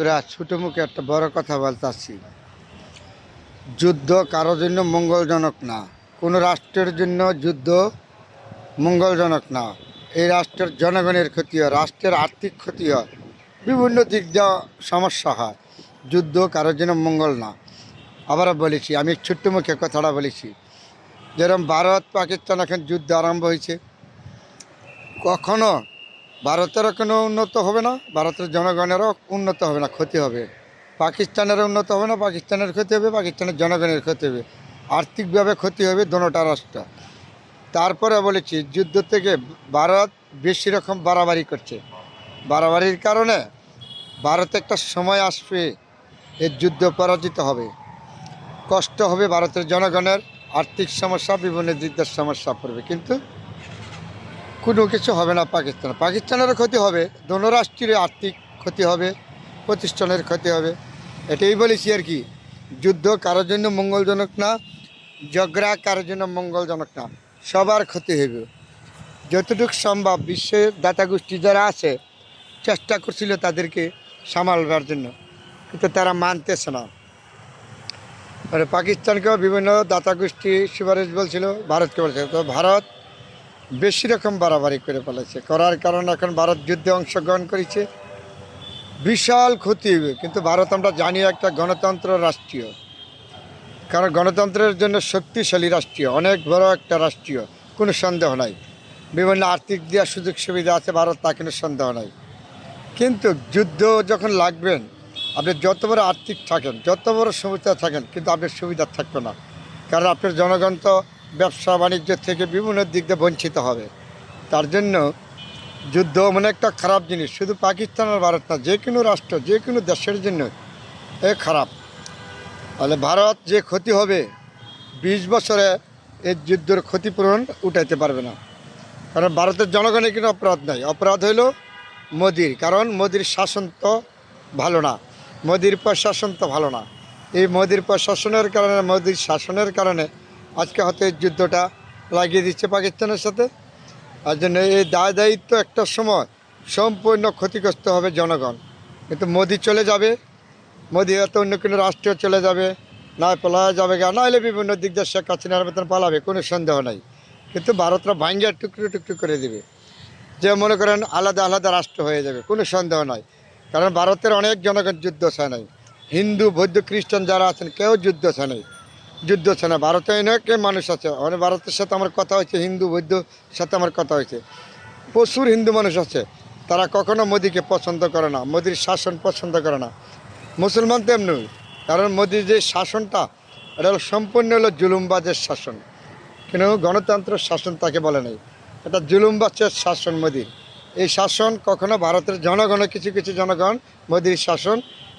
তোরা ছোটো মুখে একটা বড় কথা বলতেছি যুদ্ধ কারোর জন্য মঙ্গলজনক না, কোনো রাষ্ট্রের জন্য যুদ্ধ মঙ্গলজনক না। এই রাষ্ট্রের জনগণের ক্ষতি হয় রাষ্ট্রের আর্থিক ক্ষতি হয় বিভিন্ন দিক দিয়ে সমস্যা হয়। যুদ্ধ কারোর জন্য মঙ্গল না। আবারও বলেছি, আমি ছোট্ট মুখে কথাটা বলেছি, যেরকম ভারত পাকিস্তান এখন যুদ্ধ আরম্ভ হয়েছে, কখনো ভারতেরও কোনো উন্নত হবে না, ভারতের জনগণেরও উন্নত হবে না, ক্ষতি হবে। পাকিস্তানেরও উন্নত হবে না, পাকিস্তানের ক্ষতি হবে, পাকিস্তানের জনগণের ক্ষতি হবে। আর্থিকভাবে ক্ষতি হবে দোনোটা রাষ্ট্র। তারপরে বলেছি, যুদ্ধ থেকে ভারত বেশি রকম বাড়াবাড়ি করছে। বাড়াবাড়ির কারণে ভারতে একটা সময় আসবে এই যুদ্ধ পরাজিত হবে। কষ্ট হবে ভারতের জনগণের আর্থিক সমস্যা বিভিন্ন দিয়ে সমস্যা পড়বে। কিন্তু কোনো কিছু হবে না পাকিস্তান পাকিস্তানেরও ক্ষতি হবে দোনো রাষ্ট্রের আর্থিক ক্ষতি হবে, প্রতিষ্ঠানের ক্ষতি হবে। এটাই বলেছি আর কি, যুদ্ধ কারোর জন্য মঙ্গলজনক না, ঝগড়া কারোর জন্য মঙ্গলজনক না, সবার ক্ষতি হবে। যতটুকু সম্ভব বিশ্বের দাতা গোষ্ঠী যারা আছে, চেষ্টা করছিল তাদেরকে সামালবার জন্য, কিন্তু তারা মানতেছে না। মানে পাকিস্তানকেও বিভিন্ন দাতা গোষ্ঠী সুপারিশ বলছিল, ভারতকে বলছিল। তো ভারত বেশি রকম বাড়াবাড়ি করে ফেলেছে। করার কারণে এখন ভারত যুদ্ধে অংশগ্রহণ করেছে। বিশাল ক্ষতি হবে, কিন্তু ভারত আমরা জানি একটা গণতন্ত্র রাষ্ট্রীয়। কারণ গণতন্ত্রের জন্য শক্তিশালী রাষ্ট্রীয়, অনেক বড় একটা রাষ্ট্রীয়, কোনো সন্দেহ নাই। বিভিন্ন আর্থিক দেওয়ার সুযোগ সুবিধা আছে, ভারত তা কোনো সন্দেহ নাই। কিন্তু যুদ্ধ যখন লাগবেন, আপনি যত বড় আর্থিক থাকেন, যত বড় সুবিধা থাকেন, কিন্তু আপনার সুবিধা থাকবে না। কারণ আপনার জনগণ তো ব্যবসা বাণিজ্য থেকে বিভিন্ন দিক দিয়ে বঞ্চিত হবে। তার জন্য যুদ্ধ মানে একটা খারাপ জিনিস। শুধু পাকিস্তান আর ভারত না, যে কোনো রাষ্ট্র, যে কোনো দেশের জন্য এ খারাপ। তাহলে ভারত যে ক্ষতি হবে, বিশ বছরে এই যুদ্ধের ক্ষতিপূরণ উঠাইতে পারবে না। কারণ ভারতের জনগণের কোনো অপরাধ নাই। অপরাধ হইল মোদির। কারণ মোদির শাসন তো ভালো না। মোদির প্রশাসন তো ভালো না। এই মোদির প্রশাসনের কারণে, মোদির শাসনের কারণে আজকে হয়তো এই যুদ্ধটা লাগিয়ে দিচ্ছে পাকিস্তানের সাথে। আর জন্য এই দায় দায়িত্ব একটা সময় সম্পূর্ণ ক্ষতিগ্রস্ত হবে জনগণ। কিন্তু মোদি চলে যাবে, মোদি হয়তো অন্য কোনো রাষ্ট্রে চলে যাবে, না পালায় যাবে গা নাহলে বিভিন্ন দিক দিয়ে শেখ হাসিনার মতন পালাবে, কোনো সন্দেহ নাই। কিন্তু ভারতরা ভাঙ্গিয়া টুকরো টুকরো করে দেবে। যে মনে করেন আলাদা আলাদা রাষ্ট্র হয়ে যাবে, কোনো সন্দেহ নাই। কারণ ভারতের অনেক জনগণ যুদ্ধ চায় নাই। হিন্দু, বৌদ্ধ, খ্রিস্টান যারা আছেন, কেউ যুদ্ধ চায় নাই। যুদ্ধ চায় না। ভারতে অনেক মানুষ আছে? অনেক ভারতের সাথে আমার কথা হয়েছে, হিন্দু, বৌদ্ধ সাথে আমার কথা হয়েছে। প্রচুর হিন্দু মানুষ আছে। তারা কখনো মোদিকে পছন্দ করে না, মোদির শাসন পছন্দ করে না। মুসলমান তেমনি, কারণ মোদির যে শাসনটা, এটা হলো সম্পূর্ণ হলো জুলুমবাজের শাসন। কিন্তু গণতন্ত্র শাসন তাকে বলে নাই। এটা জুলুমবাজের শাসন মোদির। এই শাসন কখনো ভারতের জনগণ কিছু কিছু জনগণ মোদির শাসন,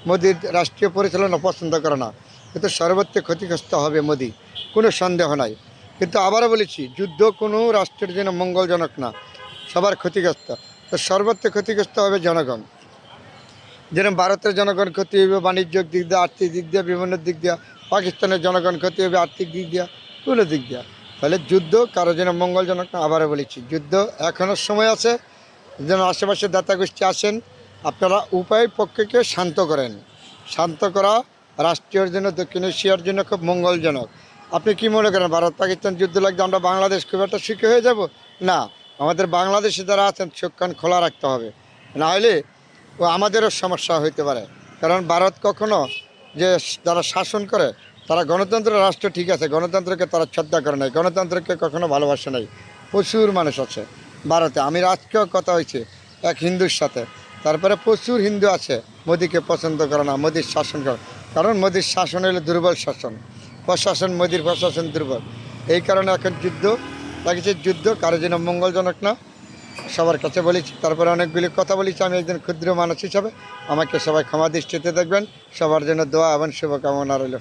মোদির রাষ্ট্রীয় পরিচালনা পছন্দ করে না। কিন্তু সর্বত্র ক্ষতিগ্রস্ত হবে মোদি, কোনো সন্দেহ নাই। কিন্তু আবারও বলেছি, যুদ্ধ কোনো রাষ্ট্রের জন্য মঙ্গলজনক না, সবার ক্ষতিগ্রস্ত। তো সর্বত্র ক্ষতিগ্রস্ত হবে জনগণ। যেরকম ভারতের জনগণ ক্ষতি হবে বাণিজ্যিক দিক দিয়ে, আর্থিক দিক দিয়ে, বিভিন্ন দিক দিয়ে, পাকিস্তানের জনগণ ক্ষতি হবে আর্থিক দিক দিয়ে, কোনো দিক দিয়ে। তাহলে যুদ্ধ কারও যেন মঙ্গলজনক না, আবারও বলেছি, যুদ্ধ এখনও সময় আছে। যেন আশেপাশে দাতা গোষ্ঠী আসেন, আপনারা উপায় পক্ষকে শান্ত করেন। শান্ত করা রাষ্ট্রীয়র জন্য, দক্ষিণ এশিয়ার জন্য খুব মঙ্গলজনক। আপনি কি মনে করেন, ভারত, পাকিস্তান যুদ্ধ লাগলে আমরা বাংলাদেশ খুব একটা শিখে হয়ে যাব? না, আমাদের বাংলাদেশে যারা আছেন চোখকান খোলা রাখতে হবে। না হলে ও আমাদেরও সমস্যা হইতে পারে। কারণ ভারত কখনো যে যারা শাসন করে, তারা গণতন্ত্র, রাষ্ট্র ঠিক আছে, গণতন্ত্রকে তারা শ্রদ্ধা করে নাই, গণতন্ত্রকে কখনো ভালোবাসে নাই। প্রচুর মানুষ আছে ভারতে। আমি আজকেও কথা হয়েছে এক হিন্দুর সাথে। তারপরে প্রচুর হিন্দু আছে, মোদিকে পছন্দ করে না, মোদির শাসন করে। কারণ মোদীর শাসন হলো দুর্বল শাসন। প্রশাসন, মোদির প্রশাসন দুর্বল। এই কারণে এখন যুদ্ধ লাগিয়েছে যুদ্ধ, কারও জন্য মঙ্গলজনক না। সবার কাছে বলেছি, তারপরে অনেকগুলি কথা বলেছি, আমি একজন ক্ষুদ্র মানুষ হিসাবে। আমাকে সবাই ক্ষমা দৃষ্টিতে দেখবেন। সবার জন্য দোয়া এবং শুভকামনা রইল।